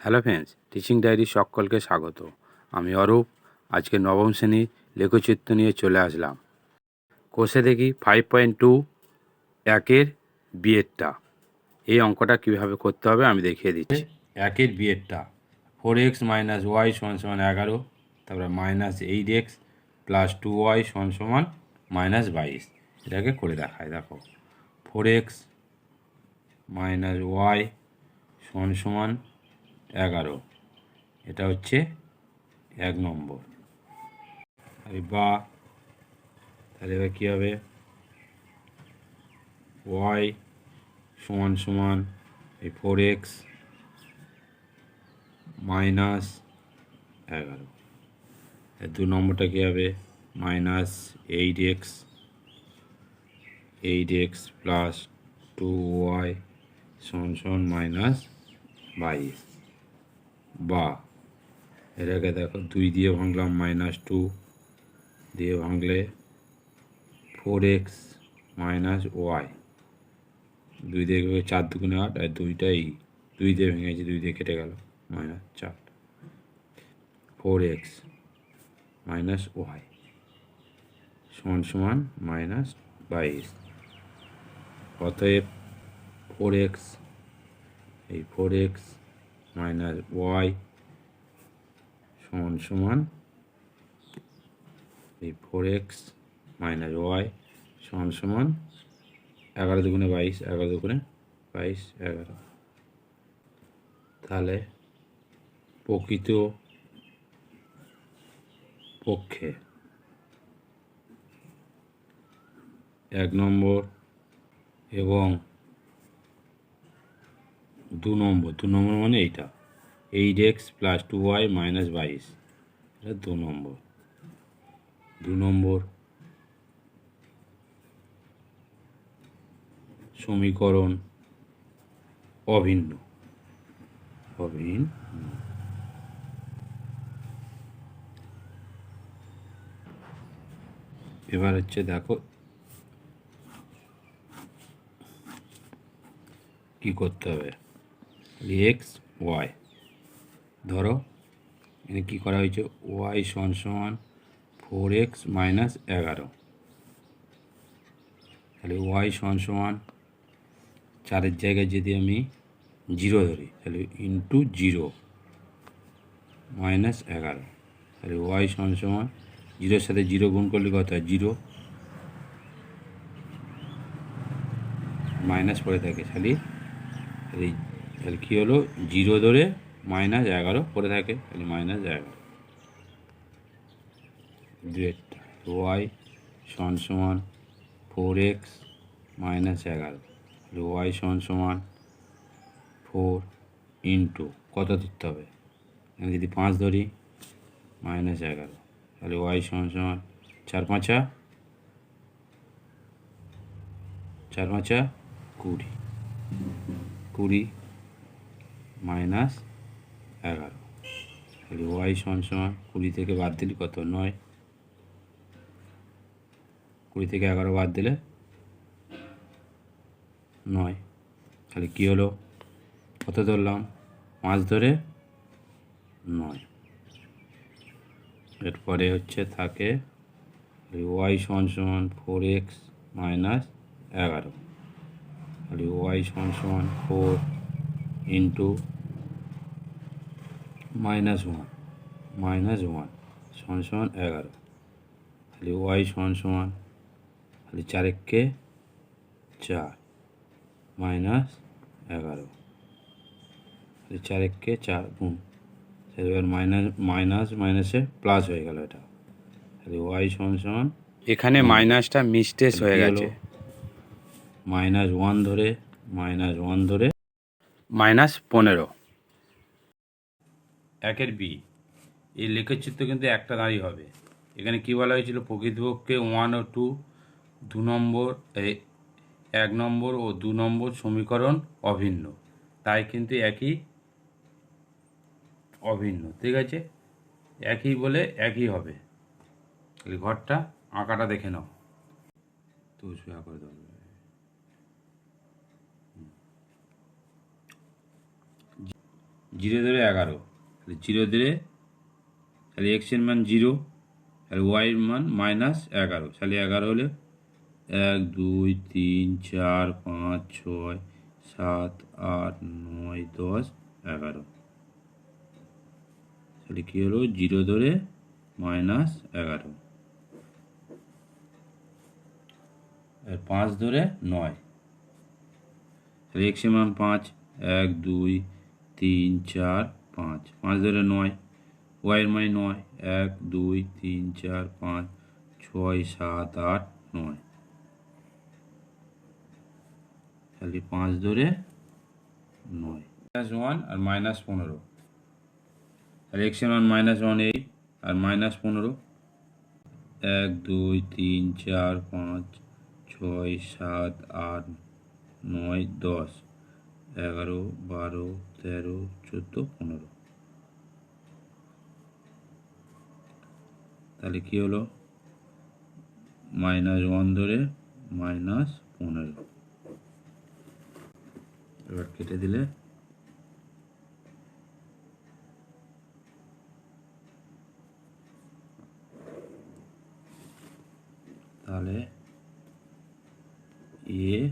Hello friends, teaching diary সকলকে স্বাগত। আমি অরূপ, আজকে নবম শ্রেণির লেখচিত্র নিয়ে চলে আসলাম। কোষে দেখি ফাইভ পয়েন্ট টু একের বিয়েরটা এই অঙ্কটা কীভাবে করতে হবে আমি দেখিয়ে দিচ্ছি। একের বিয়েরটা ফোর এক্স মাইনাস ওয়াই সমান সমান এগারো, তারপরে minus eight x plus two y সমান সমান মাইনাস বাইশ। এটাকে করে দেখায় দেখো। ফোর এক্স মাইনাস ওয়াই সমান সমান এগারো। এটা হচ্ছে এক নম্বর। আর বা, তাহলে এবার কী হবে? ওয়াই সমান সমান এই ফোর এক্স মাইনাস এগারো। দু নম্বরটা কী হবে? Minus eight x eight x plus two y সমান সমান মাইনাস বাইশ। বা এটাকে দেখো দুই দিয়ে ভাঙলাম মাইনাস টু দিয়ে ভাঙলে ফোর এক্স মাইনাস ওয়াই দুই দিয়ে চার দুগুণে আট, আর দুইটাই দুই দিয়ে ভেঙেছি দুই দিয়ে কেটে গেল মাইনাস চার। ফোর এক্স মাইনাস ওয়াই সমান সমান মাইনাস বাইশ। অতএব ফোর এক্স এই ফোর এক্স মাইনাস ওয়াই সমান সমান এই ফোর এক্স মাইনাস ওয়াই সমান সমান এগারো দুগুণে বাইশ, এগারো দুগুণে বাইশ, এগারো। তাহলে প্রকৃত পক্ষে এক নম্বর এবং দু নম্বর দু নম্বর মানে এইটা। Eight x plus two y minus বাইশ, এটা দু নম্বর। দু নম্বর। সমীকরণ অভিন্ন। অভিন্ন। এবার হচ্ছে দেখো, কি করতে হবে? এক্স ওয়াই ধরো, এখানে কী করা হয়েছে? ওয়াই সমান সমান ফোর এক্স মাইনাস এগারো। তাহলে ওয়াই সমান সমান চারের জায়গায় যদি আমি জিরো ধরি, তাহলে ইন্টু জিরো মাইনাস এগারো। তাহলে ওয়াই সমান সমান জিরোর সাথে জিরো গুণ করলে কত হয়? জিরো মাইনাস পড়ে থাকে। খালি তাহলে কী হলো? জিরো ধরে মাইনাস এগারো পড়ে থাকে, তাহলে মাইনাস এগারো। ওয়াই সমান সমান ফোর এক্স মাইনাস এগারো। ওয়াই সমান সমান ফোর ইন্টু। কত ধরতে হবে? আমি যদি পাঁচ ধরি, মাইনাস এগারো। তাহলে ওয়াই সমান সমান চার পাঁচা চার পাঁচা কুড়ি। কুড়ি মাইনাস এগারো। তাহলে ওয়াই সমান সমান কুড়ি থেকে বাদ দিলে কত? নয়। কুড়ি থেকে এগারো বাদ দিলে নয়। তাহলে কী হলো? কত ধরলাম? পাঁচ ধরে নয়। এরপরে হচ্ছে থাকে ওয়াই সমান সমান ফোর এক্স মাইনাস এগারো। তাহলে ওয়াই সমান সমান four into minus one minus one সমান সমান এগারো। তাহলে ওয়াই সমান সমান তাহলে চারেককে চার মাইনাস এগারো। তাহলে চারেককে চার গুণ। এবার মাইনাস মাইনাস মাইনাসে প্লাস হয়ে গেল এটা। তাহলে ওয়াই সমান সমান এখানে মাইনাসটা মিস্টেস হয়ে গেছে। মাইনাস ওয়ান ধরে মাইনাস ওয়ান ধরে মাইনাস পনেরো। একের বি। এই লেখচিত্র কিন্তু একটা দাঁড়িয়ে হবে। এখানে কী বলা হয়েছিল? প্রকৃতপক্ষে ওয়ান ও টু দু নম্বর এক নম্বর ও দু নম্বর সমীকরণ অভিন্ন। তাই কিন্তু একই অভিন্ন, ঠিক আছে? একই বলে একই হবে। ঘরটা, আঁকাটা দেখে নাও। তো সোয়া করে দেবো জিরো ধরে এগারো। তাহলে জিরো ধরে, তাহলে এক্সের মান জিরো, তাহলে ওয়াইয়ের মান মাইনাস এগারো। তাহলে এগারো হলে এক, দুই, তিন, চার, পাঁচ, ছয়, সাত, আট, নয়, দশ, এগারো। তাহলে কী হলো? জিরো ধরে মাইনাস এগারো। পাঁচ ধরে নয়। তাহলে এক্স মান পাঁচ, এক, দুই তিন, চার, পাঁচ। পাঁচ ধরে নয়। ওয়াইয়ের মানে নয়। এক, দুই, তিন, চার, পাঁচ, ছয়, সাত, আট, নয়। তাহলে পাঁচ ধরে নয়। মাইনাস ওয়ান আর মাইনাস পনেরো। তাহলে এক্স মান মাইনাস ওয়ান এই আর মাইনাস পনেরো। এক, দুই, তিন, চার, পাঁচ, ছয়, সাত, আট, নয়, দশ। এগারো, বারো তেরো, চোদ্দ, পনেরো। তাহলে কি হলো? মাইনাস ওয়ান ধরে মাইনাস পনেরো। এবার কেটে দিলে। তাহলে এ